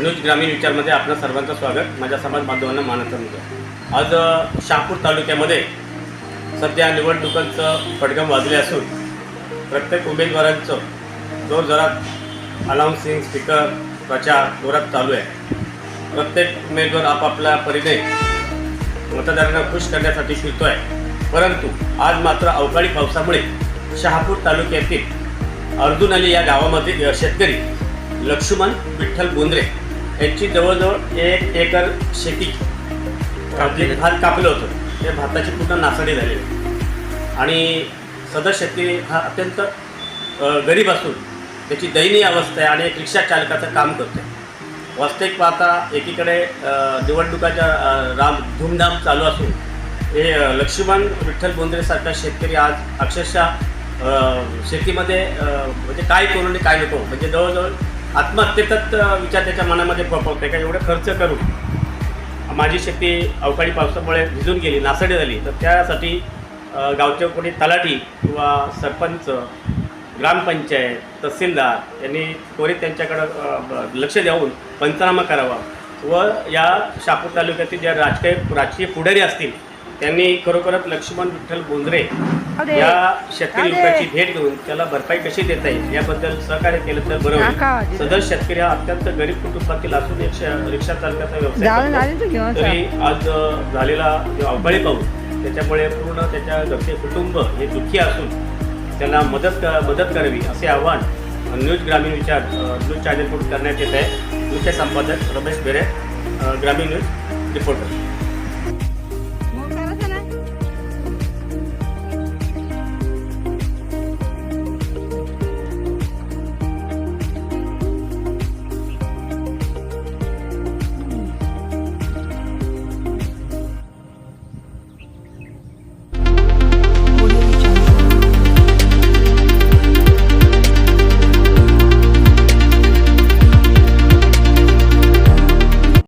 News ग्रामीण विचारमध्ये आपलं सर्वांचं स्वागत. माझ्या समाज बांधवांना मानाचा मुद्दा म्हणजे. आज शहापूर तालुक्यामध्ये सध्या निवडणुकांचं पडगम वाजले असून प्रत्येक उमेदवारांचं जोरजोरात अनाऊन्सिंग स्पीकर प्रचार जोरात चालू आहे. प्रत्येक उमेदवार आपापल्या परीने मतदारांना खुश करण्यासाठी फिरतो आहे परंतु आज मात्र अवकाळी पावसामुळे शहापूर तालुक्यातील अर्जुनली या गावामध्ये शेतकरी लक्ष्मण विठ्ठल बोंद्रे यांची जवळजवळ एक एकर शेती भात कापलं होतं. ते भाताची पूर्ण नासाडी झालेली आहे. आणि सदर शेतकरी हा अत्यंत गरीब असून त्याची दयनीय अवस्था आहे आणि एक रिक्षा चालकाचं काम करतो वास्तविक पाहता एकीकडे निवडणुकाच्या राम धूमधाम चालू असून हे लक्ष्मण विठ्ठल बोंद्रेसारखा शेतकरी आज अक्षरशः शेतीमध्ये म्हणजे काय करू आणि काय नको म्हणजे जवळजवळ आत्महत्येचाच विचार त्याच्या मनामध्ये पपवते का? एवढं खर्च करून माझी शेती अवकाळी पावसामुळे भिजून गेली नासाडी झाली तर त्यासाठी गावचे गावच्या कोणी तलाठी किंवा सरपंच ग्रामपंचायत तहसीलदार यांनी त्वरित त्यांच्याकडं ब- लक्ष देऊन पंचनामा करावा व या शापूर तालुक्यातील ज्या राजकीय राजकीय पुढारी असतील त्यांनी खरोखरच लक्ष्मण विठ्ठल बोंद्रे या शेतकरी युवकाची भेट घेऊन त्याला भरपाई कशी देता येईल याबद्दल सहकार्य केलं तर बरं होईल. सदर शेतकरी हा अत्यंत गरीब कुटुंबातील असून रिक्षा चालकाचा व्यवसाय घेऊन तरी आज झालेला जो अवकाळी पाऊस त्याच्यामुळे पूर्ण त्याच्या घरचे कुटुंब हे दुःखी असून त्यांना मदत मदत करावी असे आव्हान न्यूज ग्रामीण विचार न्यूज चॅनलकडून करण्यात येत आहे. न्यूजचे संपादक रमेश बेरे ग्रामीण न्यूज रिपोर्टर.